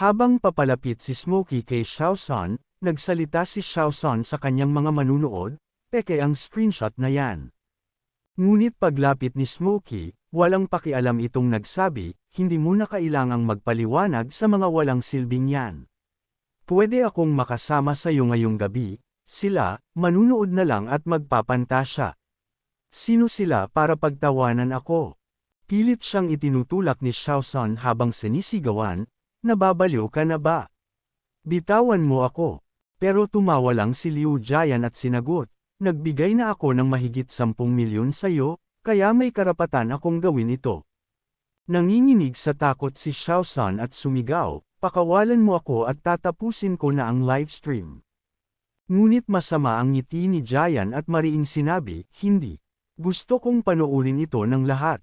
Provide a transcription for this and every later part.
Habang papalapit si Smokey kay Xiaosan, nagsalita si Xiaosan sa kanyang mga manunood, peke ang screenshot na yan. Ngunit paglapit ni Smokey, walang pakialam itong nagsabi, hindi mo na kailangang magpaliwanag sa mga walang silbing yan. Pwede akong makasama sa iyo ngayong gabi, sila, manunood na lang at magpapantasya. Sino sila para pagtawanan ako? Pilit siyang itinutulak ni Xiaosan habang sinisigawan, nababaliw ka na ba? Bitawan mo ako. Pero tumawa lang si Liu Jian at sinagot, nagbigay na ako ng mahigit 10 milyon sa iyo, kaya may karapatan akong gawin ito. Nanginginig sa takot si Xiaosan at sumigaw, pakawalan mo ako at tatapusin ko na ang livestream. Ngunit masama ang ngiti ni Jian at mariing sinabi, hindi. Gusto kong panoorin ito ng lahat.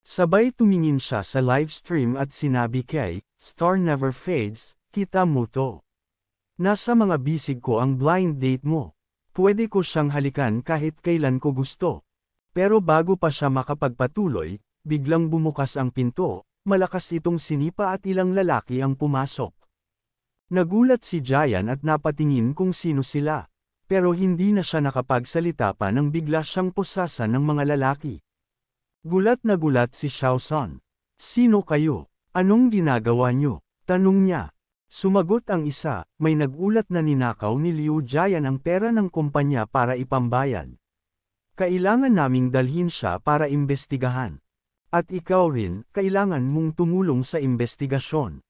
Sabay tumingin siya sa livestream at sinabi kay, Star Never Fades, kita mo to. Nasa mga bisig ko ang blind date mo. Pwede ko siyang halikan kahit kailan ko gusto. Pero bago pa siya makapagpatuloy, biglang bumukas ang pinto, malakas itong sinipa at ilang lalaki ang pumasok. Nagulat si Jayan at napatingin kung sino sila. Pero hindi na siya nakapagsalita pa nang bigla siyang pusasan ng mga lalaki. Gulat na gulat si Xiaosan. Sino kayo? Anong ginagawa niyo? Tanong niya. Sumagot ang isa, may nagulat na ninakaw ni Liu Jian ang pera ng kumpanya para ipambayad. Kailangan naming dalhin siya para imbestigahan. At ikaw rin, kailangan mong tumulong sa investigasyon.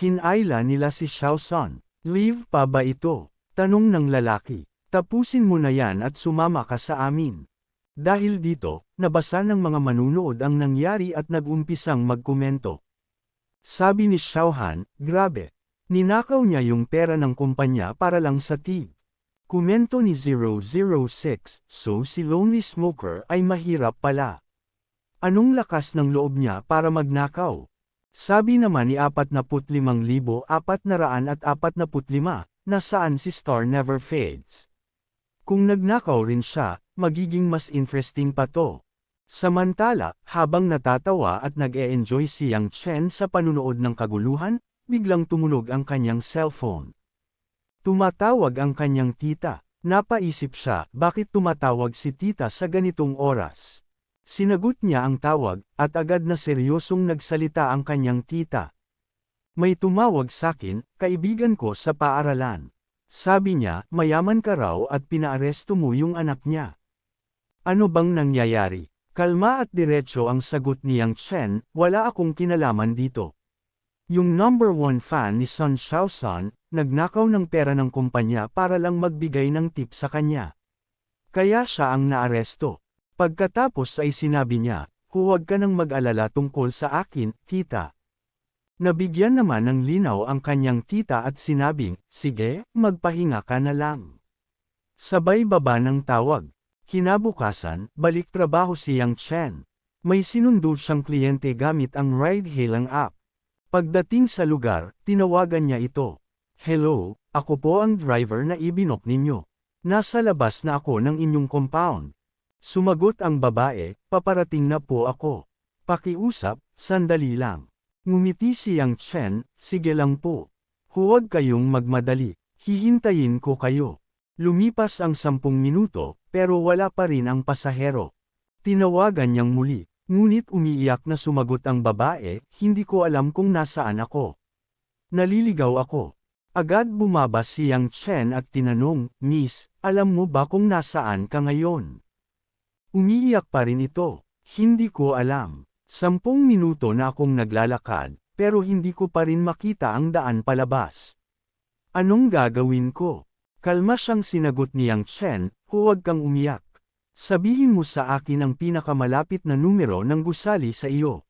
Hinayla nila si Xiaosan. Leave pa ba ito? Tanong ng lalaki. Tapusin mo na yan at sumama ka sa amin. Dahil dito, nabasa ng mga manunood ang nangyari at nagumpisang magkomento. Sabi ni Xiaohan, grabe, Ninakaw niya yung pera ng kumpanya para lang sa tip. Komento ni 006, so si Lonely Smoker ay mahirap pala. Anong lakas ng loob niya para magnakaw? Sabi naman ni 45,445, nasaan si Star Never Fades. Kung nagnakaw rin siya, magiging mas interesting pa to. Samantala, habang natatawa at nag-e-enjoy si Yang Chen sa panunood ng kaguluhan, biglang tumunog ang kanyang cellphone. Tumatawag ang kanyang tita. Napaisip siya, bakit tumatawag si tita sa ganitong oras? Sinagot niya ang tawag, at agad na seryosong nagsalita ang kanyang tita. May tumawag sakin, kaibigan ko sa paaralan. Sabi niya, mayaman ka raw at pinaaresto mo yung anak niya. Ano bang nangyayari? Kalma at diretso ang sagot ni Yang Chen, wala akong kinalaman dito. Yung number one fan ni Sun Xiaosan, nagnakaw ng pera ng kumpanya para lang magbigay ng tip sa kanya. Kaya siya ang naaresto. Pagkatapos ay sinabi niya, huwag ka nang mag-alala tungkol sa akin, tita. Nabigyan naman ng linaw ang kanyang tita at sinabing, sige, magpahinga ka na lang. Sabay baba ng tawag. Kinabukasan, balik trabaho si Yang Chen. May sinundo siyang kliyente gamit ang ride-hailing app. Pagdating sa lugar, tinawagan niya ito. Hello, ako po ang driver na ibinok ninyo. Nasa labas na ako ng inyong compound. Sumagot ang babae, paparating na po ako. Pakiusap, sandali lang. Ngumiti si Yang Chen, sige lang po. Huwag kayong magmadali, hihintayin ko kayo. Lumipas ang sampung minuto, pero wala pa rin ang pasahero. Tinawagan niyang muli, Ngunit umiiyak na sumagot ang babae, hindi ko alam kung nasaan ako. Naliligaw ako. Agad bumaba si Yang Chen at tinanong, Miss, alam mo ba kung nasaan ka ngayon? Umiiyak pa rin ito. Hindi ko alam. Sampung minuto na akong naglalakad, pero hindi ko pa rin makita ang daan palabas. Anong gagawin ko? Kalma siyang sinagot ni Yang Chen, huwag kang umiyak. Sabihin mo sa akin ang pinakamalapit na numero ng gusali sa iyo.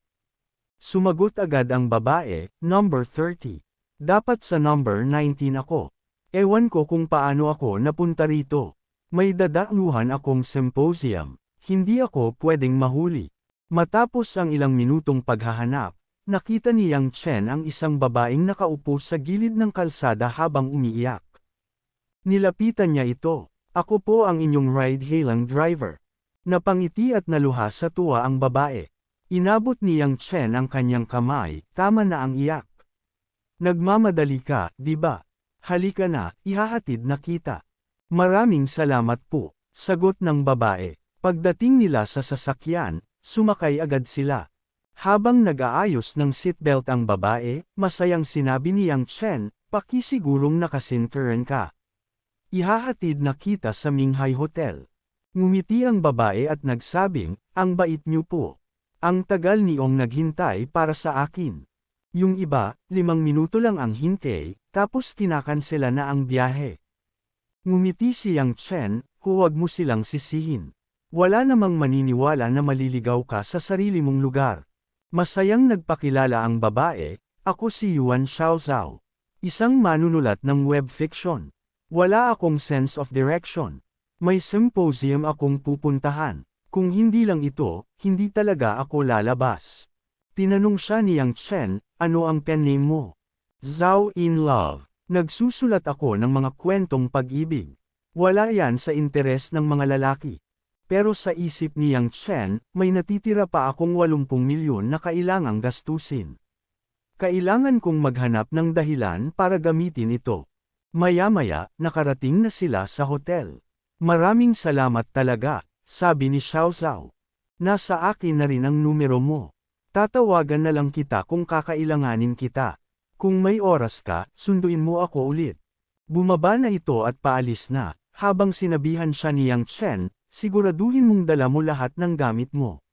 Sumagot agad ang babae, number 30. Dapat sa number 19 ako. Ewan ko kung paano ako napunta rito. May dadaluhan akong symposium. Hindi ako pwedeng mahuli. Matapos ang ilang minutong paghahanap, nakita ni Yang Chen ang isang babaeng nakaupo sa gilid ng kalsada habang umiiyak. Nilapitan niya ito. Ako po ang inyong ride-hailing driver. Napangiti at naluha sa tuwa ang babae. Inabot ni Yang Chen ang kanyang kamay, tama na ang iyak. Nagmamadali ka, di ba? Halika na, ihahatid na kita. Maraming salamat po, sagot ng babae. Pagdating nila sa sasakyan, sumakay agad sila. Habang nag-aayos ng seatbelt ang babae, masayang sinabi ni Yang Chen, pakisigurong nakasinturan ka. Ihahatid na kita sa Minghay Hotel. Ngumiti ang babae at nagsabing, ang bait niyo po. Ang tagal niyong naghintay para sa akin. Yung iba, limang minuto lang ang hintay, tapos kinakansela na ang biyahe. Ngumiti si Yang Chen, huwag mo silang sisihin. Wala namang maniniwala na maliligaw ka sa sarili mong lugar. Masayang nagpakilala ang babae, ako si Yuan Xiaozao. Isang manunulat ng web fiction. Wala akong sense of direction. May symposium akong pupuntahan. Kung hindi lang ito, hindi talaga ako lalabas. Tinanong siya ni Yang Chen, ano ang pen name mo? Zhao in Love. Nagsusulat ako ng mga kwentong pag-ibig. Wala yan sa interes ng mga lalaki. Pero sa isip ni Yang Chen, may natitira pa akong 80 milyon na kailangang gastusin. Kailangan kong maghanap ng dahilan para gamitin ito. Maya-maya, nakarating na sila sa hotel. Maraming salamat talaga, sabi ni Xiao Zhao. Nasa akin na rin ang numero mo. Tatawagan na lang kita kung kakailanganin kita. Kung may oras ka, sunduin mo ako ulit. Bumaba na ito at paalis na, habang sinabihan siya ni Yang Chen, siguraduhin mong dala mo lahat ng gamit mo.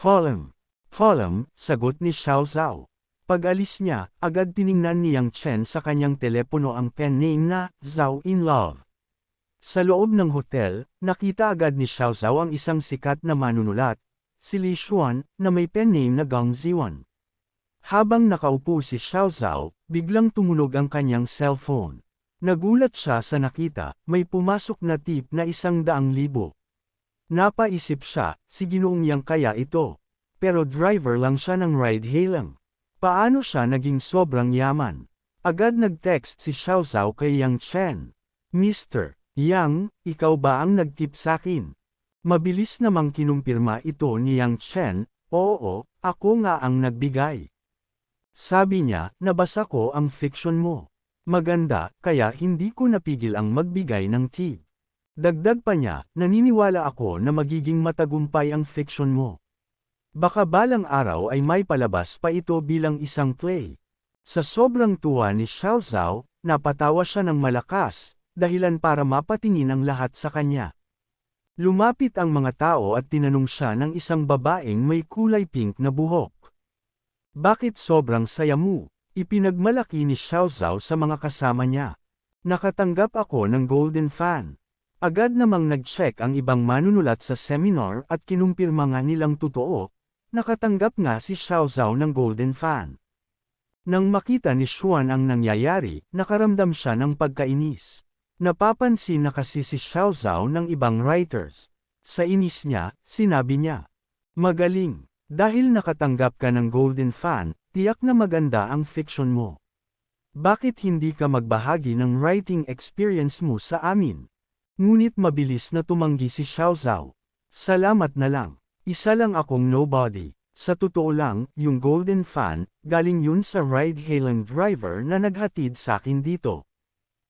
Follow. Follow, sagot ni Xiao Zhao. Pag-alis niya, agad tiningnan ni Yang Chen sa kanyang telepono ang pen name na, Zhao in Love. Sa loob ng hotel, nakita agad ni Xiao Zhao ang isang sikat na manunulat, si Li Xuan, na may pen name na Gang Ziwan. Habang nakaupo si Xiao Zhao, biglang tumunog ang kanyang cellphone. Nagulat siya sa nakita, may pumasok na tip na isang daang libo. Napaisip siya, si ginoong yang kaya ito. Pero driver lang siya ng ride-hailing. Paano siya naging sobrang yaman? Agad nag-text si Xiao Zhao kay Yang Chen. Mr. Yang, ikaw ba ang nag-tip sakin? Mabilis namang kinumpirma ito ni Yang Chen, oo, ako nga ang nagbigay. Sabi niya, nabasa ko ang fiction mo. Maganda, kaya hindi ko napigil ang magbigay ng tip. Dagdag pa niya, naniniwala ako na magiging matagumpay ang fiction mo. Baka balang araw ay may palabas pa ito bilang isang play. Sa sobrang tuwa ni Xiao napatawa siya ng malakas, dahilan para mapatingin ang lahat sa kanya. Lumapit ang mga tao at tinanong siya ng isang babaeng may kulay pink na buhok. Bakit sobrang saya mo? Ipinagmalaki ni Xiao sa mga kasama niya. Nakatanggap ako ng Golden Fan. Agad namang nag-check ang ibang manunulat sa seminar at kinumpirma nga nilang totoo, nakatanggap nga si Xiao Zhao ng Golden Fan. Nang makita ni Xuan ang nangyayari, nakaramdam siya ng pagkainis. Napapansin na kasi si Xiao Zhao ng ibang writers. Sa inis niya, sinabi niya, Magaling, dahil nakatanggap ka ng Golden Fan, tiyak na maganda ang fiction mo. Bakit hindi ka magbahagi ng writing experience mo sa amin? Ngunit mabilis na tumanggi si Xiao Zhao. Salamat na lang. Isa lang akong nobody. Sa totoo lang, yung Golden Fan, galing yun sa ride-hailing driver na naghatid sa akin dito.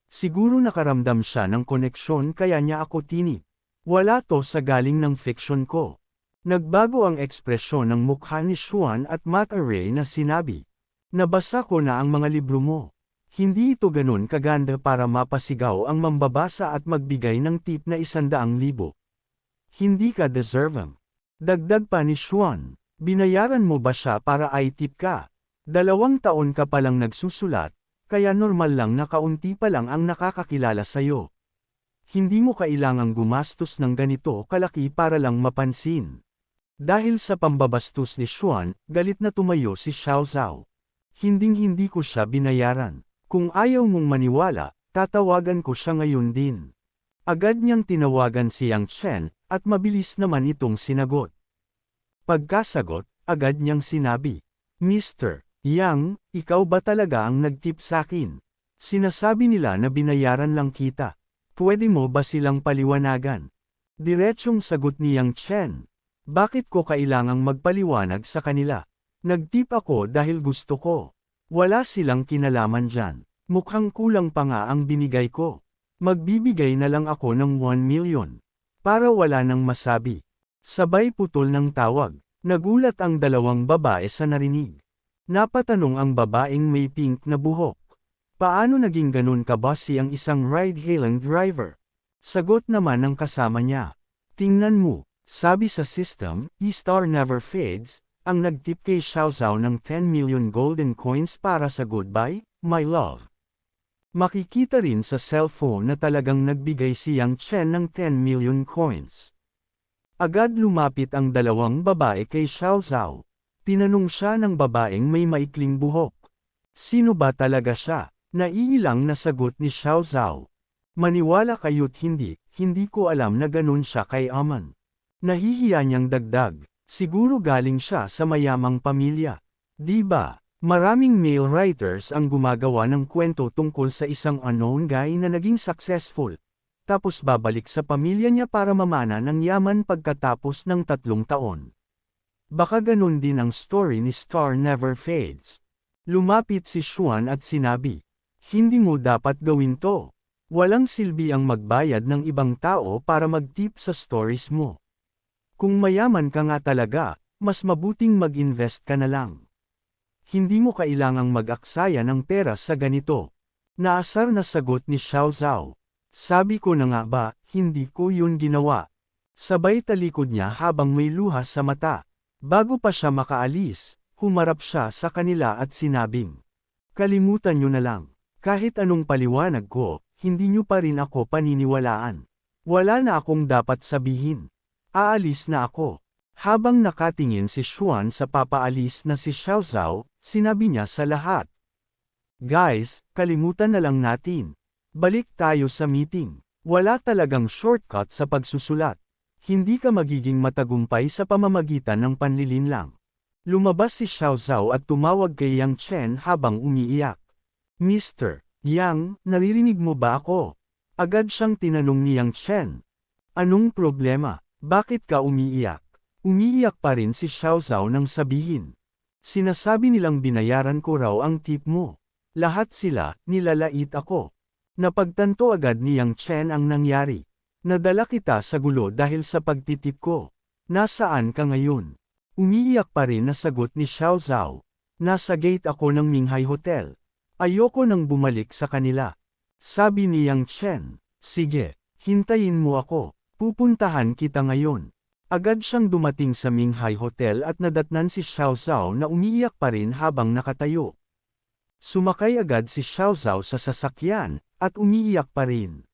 Siguro nakaramdam siya ng koneksyon kaya niya ako tinip. Wala to sa galing ng fiction ko. Nagbago ang ekspresyon ng mukha ni Xuan at mata Ray na sinabi. Nabasa ko na ang mga libro mo. Hindi ito ganun kaganda para mapasigaw ang mambabasa at magbigay ng tip na isandaang libo. Hindi ka deserving. Dagdag pa ni Xuan, binayaran mo ba siya para ay tip ka? Dalawang taon ka palang nagsusulat, kaya normal lang na kaunti pa lang ang nakakakilala sa'yo. Hindi mo kailangang gumastos ng ganito kalaki para lang mapansin. Dahil sa pambabastos ni Xuan, galit na tumayo si Xiao Zhao. Hinding-hindi ko siya binayaran. Kung ayaw mong maniwala, tatawagan ko siya ngayon din. Agad niyang tinawagan si Yang Chen, at mabilis naman itong sinagot. Pagkasagot, agad niyang sinabi, Mr. Yang, ikaw ba talaga ang nagtip sakin? Sinasabi nila na binayaran lang kita. Pwede mo ba silang paliwanagan? Diretsyong sagot ni Yang Chen. Bakit ko kailangang magpaliwanag sa kanila? Nagtip ako dahil gusto ko. Wala silang kinalaman dyan. Mukhang kulang pa nga ang binigay ko. Magbibigay na lang ako ng 1 million. Para wala nang masabi. Sabay putol ng tawag. Nagulat ang dalawang babae sa narinig. Napatanong ang babaeng may pink na buhok. Paano naging ganun ka bossy ang isang ride-hailing driver? Sagot naman ng kasama niya. Tingnan mo, sabi sa system, E-Star never fades, ang nagtip kay Xiaozao ng 10 million golden coins para sa goodbye, my love. Makikita rin sa cellphone na talagang nagbigay si Yang Chen ng 10 million coins. Agad lumapit ang dalawang babae kay Xiaozao. Tinanong siya ng babaeng may maikling buhok. Sino ba talaga siya? Naiilang na sagot ni Xiaozao. Maniwala kayo't hindi, hindi ko alam na ganun siya kay Aman. Nahihiya niyang dagdag, siguro galing siya sa mayamang pamilya. Di ba? Maraming male writers ang gumagawa ng kwento tungkol sa isang unknown guy na naging successful. Tapos babalik sa pamilya niya para mamana ng yaman pagkatapos ng tatlong taon. Baka ganun din ang story ni Star Never Fades. Lumapit si Xuan at sinabi, Hindi mo dapat gawin to. Walang silbi ang magbayad ng ibang tao para mag-tip sa stories mo. Kung mayaman ka nga talaga, mas mabuting mag-invest ka na lang. Hindi mo kailangang mag-aksaya ng pera sa ganito. Naasar na sagot ni Xiao Zhao. Sabi ko na nga ba, hindi ko yun ginawa. Sabay talikod niya habang may luha sa mata. Bago pa siya makaalis, humarap siya sa kanila at sinabing, Kalimutan niyo na lang. Kahit anong paliwanag ko, hindi niyo pa rin ako paniniwalaan. Wala na akong dapat sabihin. Aalis na ako. Habang nakatingin si Xuan sa papaalis na si Xiao Zhao, sinabi niya sa lahat. Guys, kalimutan na lang natin. Balik tayo sa meeting. Wala talagang shortcut sa pagsusulat. Hindi ka magiging matagumpay sa pamamagitan ng panlilinlang. Lumabas si Xiao Zhao at tumawag kay Yang Chen habang umiiyak. Mr. Yang, naririnig mo ba ako? Agad siyang tinanong ni Yang Chen. Anong problema? Bakit ka umiiyak? Umiiyak pa rin si Xiao Zhao nang sabihin. Sinasabi nilang binayaran ko raw ang tip mo. Lahat sila, nilalait ako. Napagtanto agad ni Yang Chen ang nangyari. Nadala kita sa gulo dahil sa pagtitip ko. Nasaan ka ngayon? Umiiyak pa rin na sagot ni Xiao Zhao. Nasa gate ako ng Minghay Hotel. Ayoko nang bumalik sa kanila. Sabi ni Yang Chen, sige, hintayin mo ako, pupuntahan kita ngayon. Agad siyang dumating sa Minghay Hotel at nadatnan si Xiao Zhao na umiiyak pa rin habang nakatayo. Sumakay agad si Xiao Zhao sa sasakyan, at umiiyak pa rin.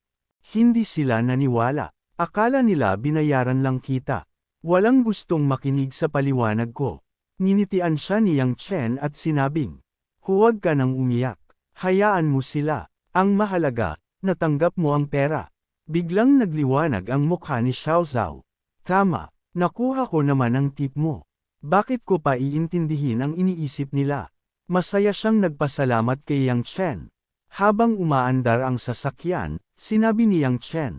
Hindi sila naniwala. Akala nila binayaran lang kita. Walang gustong makinig sa paliwanag ko. Ninitian siya ni Yang Chen at sinabing, Huwag ka nang umiyak. Hayaan mo sila. Ang mahalaga, natanggap mo ang pera. Biglang nagliwanag ang mukha ni Xiao Zhao. Tama, nakuha ko naman ang tip mo. Bakit ko pa iintindihin ang iniisip nila? Masaya siyang nagpasalamat kay Yang Chen. Habang umaandar ang sasakyan, sinabi ni Yang Chen.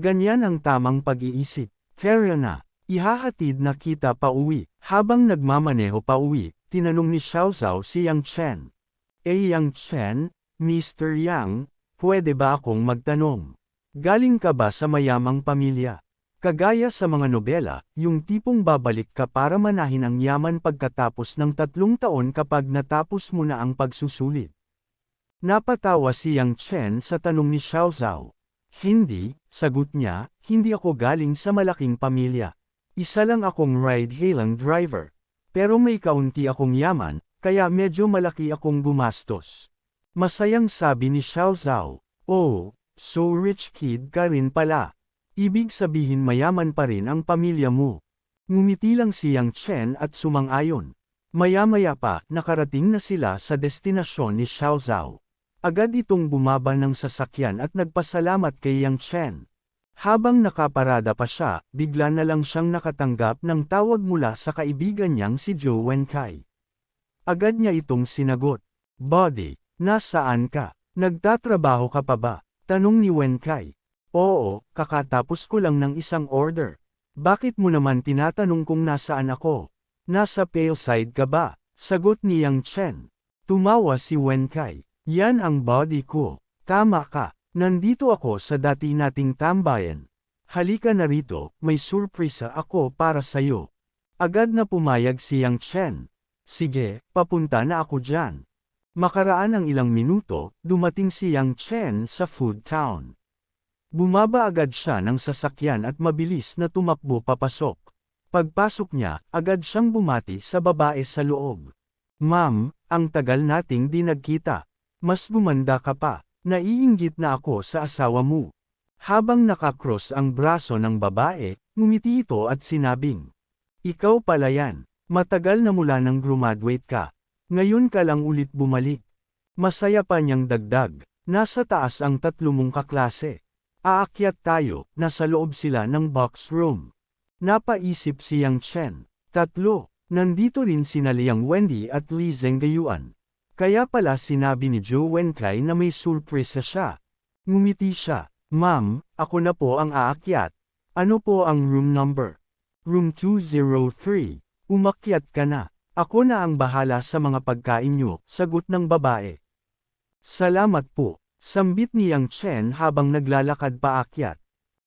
Ganyan ang tamang pag-iisip. Fair na, ihahatid na kita pa uwi. Habang nagmamaneho pa uwi, tinanong ni Xiao Zhao si Yang Chen. Eh Yang Chen, Mr. Yang, pwede ba akong magtanong? Galing ka ba sa mayamang pamilya? Kagaya sa mga nobela, yung tipong babalik ka para manahin ang yaman pagkatapos ng tatlong taon kapag natapos mo na ang pagsusulit. Napatawa si Yang Chen sa tanong ni Xiao Zhao. Hindi, sagot niya, hindi ako galing sa malaking pamilya. Isa lang akong ride-hailing driver. Pero may kaunti akong yaman, kaya medyo malaki akong gumastos. Masayang sabi ni Xiao Zhao, Oh, so rich kid ka rin pala. Ibig sabihin mayaman pa rin ang pamilya mo. Ngumiti lang si Yang Chen at sumang-ayon. Maya-maya pa, nakarating na sila sa destinasyon ni Xiao Zhao. Agad itong bumaba ng sasakyan at nagpasalamat kay Yang Chen. Habang nakaparada pa siya, bigla na lang siyang nakatanggap ng tawag mula sa kaibigan niyang si Zhou Wenkai. Agad niya itong sinagot. Body, nasaan ka? Nagtatrabaho ka pa ba? Tanong ni Wenkai. Oo, kakatapos ko lang ng isang order. Bakit mo naman tinatanong kung nasaan ako? Nasa pale side ka ba? Sagot ni Yang Chen. Tumawa si Wenkai. Yan ang body ko. Tama ka. Nandito ako sa dati nating tambayan. Halika na rito, may surpresa ako para sayo. Agad na pumayag si Yang Chen. Sige, papunta na ako dyan. Makaraan ang ilang minuto, dumating si Yang Chen sa food town. Bumaba agad siya ng sasakyan at mabilis na tumakbo papasok. Pagpasok niya, agad siyang bumati sa babae sa loob. Ma'am, ang tagal nating di nagkita. Mas gumanda ka pa. Naiinggit na ako sa asawa mo. Habang nakakross ang braso ng babae, ngumiti ito at sinabing, Ikaw pala yan. Matagal na mula nang graduate ka. Ngayon ka lang ulit bumalik. Masaya pa niyang dagdag. Nasa taas ang tatlo mong kaklase. Aakyat tayo, nasa loob sila ng box room. Napaisip si Yang Chen. Tatlo, nandito rin sina Liang Wendy at Li Zhenggayuan. Kaya pala sinabi ni Zhou Wenkai na may surpresa siya. Ngumiti siya. Ma'am, ako na po ang aakyat. Ano po ang room number? Room 203. Umakyat ka na. Ako na ang bahala sa mga pagkain niyo, sagot ng babae. Salamat po, sambit ni Yang Chen habang naglalakad paakyat.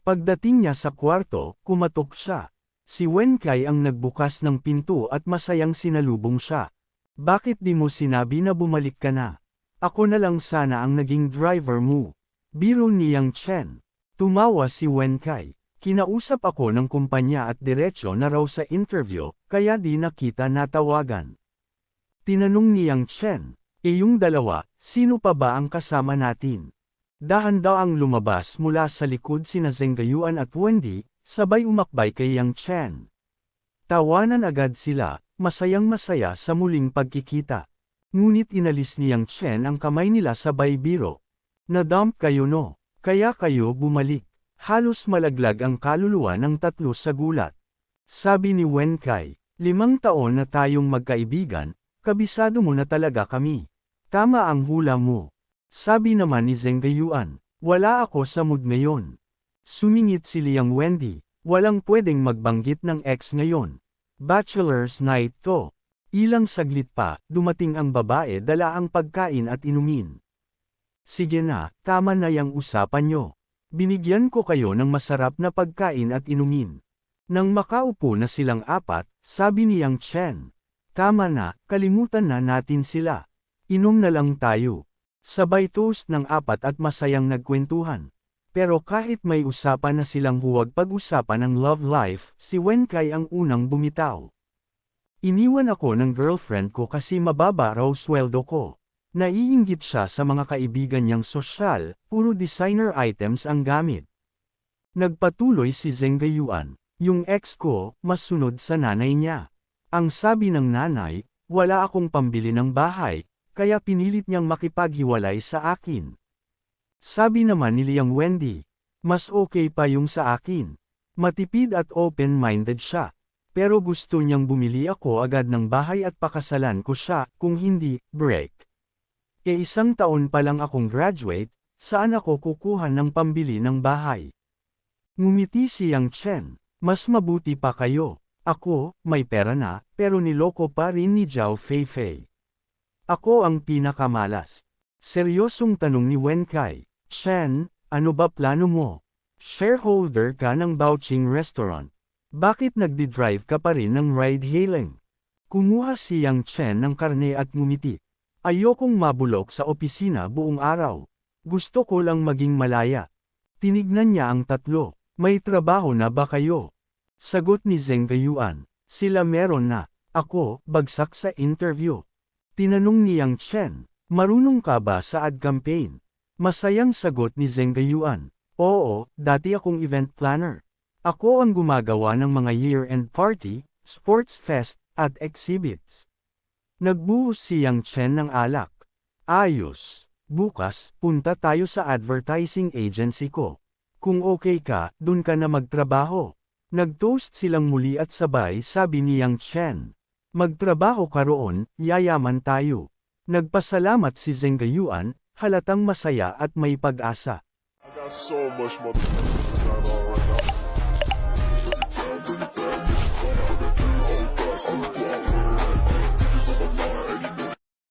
Pagdating niya sa kwarto, kumatok siya. Si Wenkai ang nagbukas ng pinto at masayang sinalubong siya. Bakit di mo sinabi na bumalik ka na? Ako na lang sana ang naging driver mo. Biro ni Yang Chen. Tumawa si Wenkai. Kinausap ako ng kumpanya at diretsyo na raw sa interview, kaya di na kita natawagan. Tinanong ni Yang Chen, e yung dalawa, sino pa ba ang kasama natin? Dahan daw ang lumabas mula sa likod sina Zhenggayuan at Wendy, sabay umakbay kay Yang Chen. Tawanan agad sila, masayang masaya sa muling pagkikita. Ngunit inalis ni Yang Chen ang kamay nila sabay biro. Nadump kayo no, kaya kayo bumalik. Halos malaglag ang kaluluwa ng tatlo sa gulat. Sabi ni Wen Kai, limang taon na tayong magkaibigan, kabisado mo na talaga kami. Tama ang hula mo. Sabi naman ni Zheng Gayuan, wala ako sa mood ngayon. Sumingit si Liang Wendy, walang pwedeng magbanggit ng ex ngayon. Bachelor's night to. Ilang saglit pa, dumating ang babae dala ang pagkain at inumin. Sige na, tama na yang usapan nyo. Binigyan ko kayo ng masarap na pagkain at inumin. Nang makaupo na silang apat, sabi ni Yang Chen. Tama na, kalimutan na natin sila. Inom na lang tayo. Sabay toast ng apat at masayang nagkwentuhan. Pero kahit may usapan na silang huwag pag-usapan ng love life, si Wenkai ang unang bumitaw. Iniwan ako ng girlfriend ko kasi mababa raw sweldo ko. Naiinggit siya sa mga kaibigan niyang sosyal, puro designer items ang gamit. Nagpatuloy si Zhenggayuan, yung ex ko, masunod sa nanay niya. Ang sabi ng nanay, wala akong pambili ng bahay, kaya pinilit niyang makipaghiwalay sa akin. Sabi naman ni Liang Wendy, mas okay pa yung sa akin. Matipid at open-minded siya. Pero gusto niyang bumili ako agad ng bahay at pakasalan ko siya, kung hindi, break. E isang taon pa lang akong graduate, saan ako kukuha ng pambili ng bahay? Ngumiti si Yang Chen, mas mabuti pa kayo. Ako, may pera na, pero niloko pa rin ni Zhao Feifei. Ako ang pinakamalas. Seryosong tanong ni Wen Kai. Chen, ano ba plano mo? Shareholder ka ng Baoqing Restaurant. Bakit nagdi-drive ka pa rin ng ride-hailing? Kumuha si Yang Chen ng karne at ngumiti. Ayokong mabulok sa opisina buong araw. Gusto ko lang maging malaya. Tinignan niya ang tatlo. May trabaho na ba kayo? Sagot ni Zheng Gayuan. Sila meron na. Ako, bagsak sa interview. Tinanong ni Yang Chen, marunong ka ba sa ad campaign? Masayang sagot ni Zheng Gayuan. Oo, dati akong event planner. Ako ang gumagawa ng mga year-end party, sports fest, at exhibits. Nagbuhos si Yang Chen ng alak. Ayos. Bukas, punta tayo sa advertising agency ko. Kung okay ka, dun ka na magtrabaho. Nagtoast silang muli at sabay sabi ni Yang Chen. Magtrabaho ka roon, yayaman tayo. Nagpasalamat si Zheng Gayuan, halatang masaya at may pag-asa. I got so much mother.